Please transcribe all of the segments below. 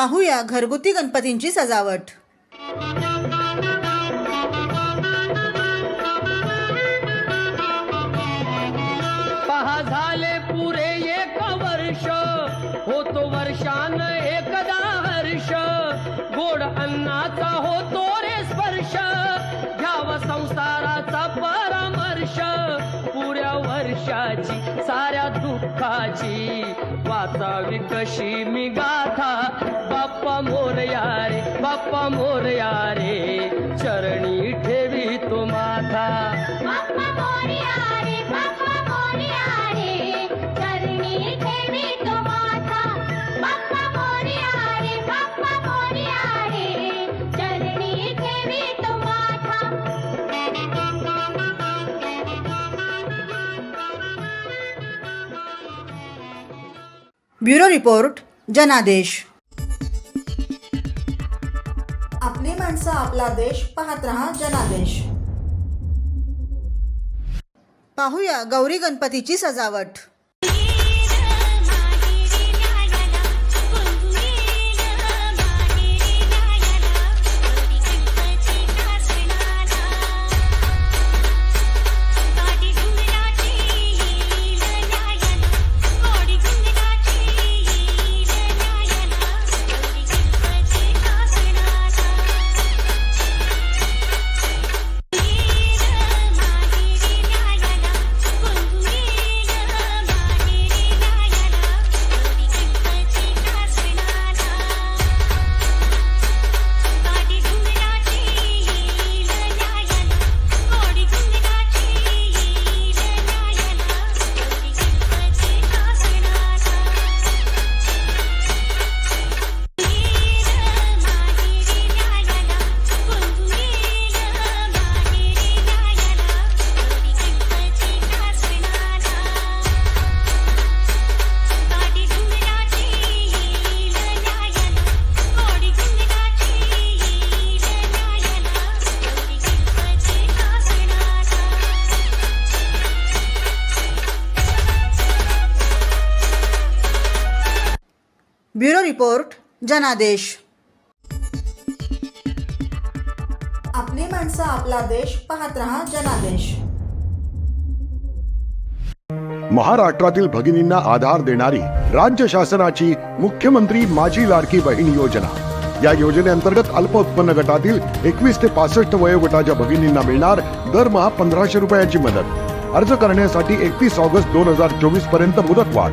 पाहूया घरगुती गणपतींची सजावट. पहा झाले पुरे एक वर्ष होतो वर्षान एकदा हर्ष. गोड अन्नाचा होतो रे स्पर्श घ्यावा संसाराचा परामर्श. पुऱ्या वर्षाची साऱ्या दुःखाची वाचावी कशी मी गाथा. बाप्पा मोरया रे चरणी ठेवी तो माथा बाप्पा मोरया रे बाप्पा मोरया रे चरणी ठेवी तो माथा बाप्पा मोरया रे बाप्पा मोरया रे चरणी ठेवी तो माथा ब्युरो रिपोर्ट जनादेश। आपली माणसं आपला देश पाहत रहा जनादेश. पाहूया गौरी गणपतीची सजावट. ब्युरो रिपोर्ट जनादेश. आपली माणसं आपला देश पाहत रहा जनादेश. महाराष्ट्रातील भगिनींना आधार देणारी राज्य शासनाची मुख्यमंत्री माझी लाडकी बहीण योजना. या योजनेअंतर्गत अल्प उत्पन्न गटातील एकवीस ते पासष्ट वयोगटाच्या भगिनींना मिळणार दरमहा पंधराशे रुपयाची मदत. अर्ज करण्यासाठी एकतीस ऑगस्ट दोन हजार चोवीसपर्यंत मुदतवाढ.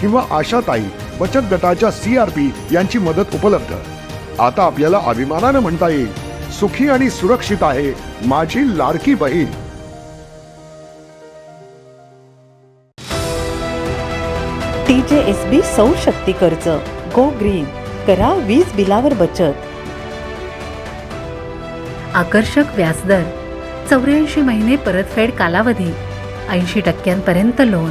किंवा आशाताई बचत गटाच्या सीआरपी यांची मदत उपलब्ध. आता आपल्याला अभिमानानं म्हणता येईल सुखी आणि सुरक्षित आहे माझी लाडकी बहीण. टी जे एस बी सौर शक्ती कर्ज गो ग्रीन करा वीज बिलावर बचत. आकर्षक व्याजदर चौऱ्याऐंशी महिने परतफेड कालावधी ऐंशी टक्क्यांपर्यंत लोन.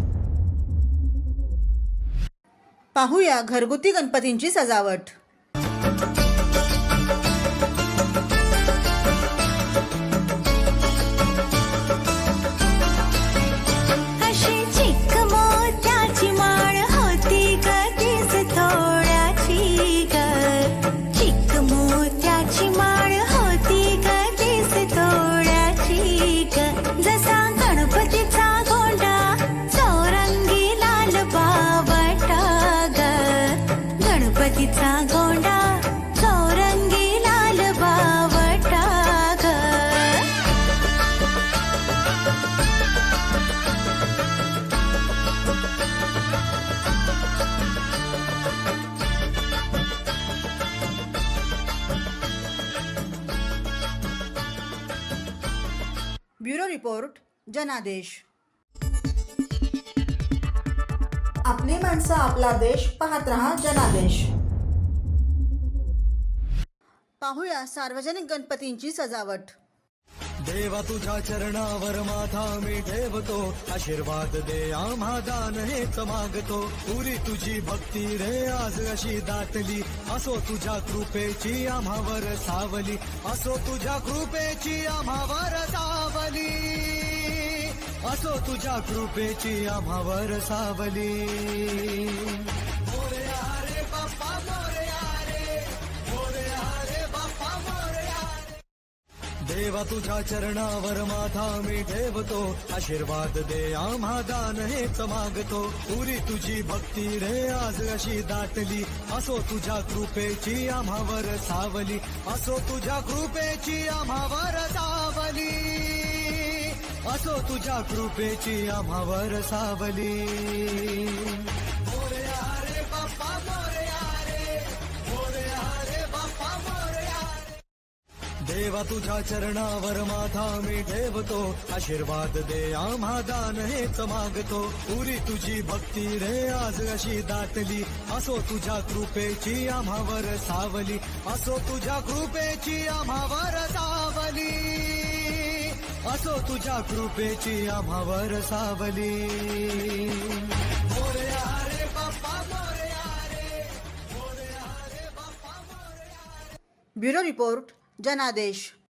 पाहूया घरगुती गणपतींची सजावट. रिपोर्ट जनादेश. आपली माणसं आपला देश पाहत रहा जनादेश. पाहूया सार्वजनिक गणपतींची सजावट. देवा तुझ्या चरणावर माथा मी ठेवतो. आशीर्वाद दे आम्हा दान हेच मागतो. पुरी तुझी भक्ती रे आज अशी दाटली. असो तुझ्या कृपेची आम्हावर सावली. असो तुझ्या कृपेची आम्हावर सावली. असो तुझ्या कृपेची आम्हावर सावली. बाप्पा बाप्पा देवा तुझ्या चरणावर माथा मी ठेवतो. आशीर्वाद दे आम्हा दान हेच मागतो. पुरी तुझी भक्ती रे आज अशी दाटली. असो तुझ्या कृपेची आम्हावर सावली. असो तुझ्या कृपेची आम्हावर सावली. असो तुझ्या कृपेची आम्हावर सावली. देवा तुझ्या चरणावर माथा मी ठेवतो. आशीर्वाद दे आम्हा दान हेच मागतो. पुरी तुझी भक्ती रे आज अशी दाटली. असो तुझ्या कृपेची आम्हावर सावली. असो तुझ्या कृपेची आम्हावर सावली. असो तुझ्या कृपेची आम्हावर सावली. ब्युरो रिपोर्ट जनादेश.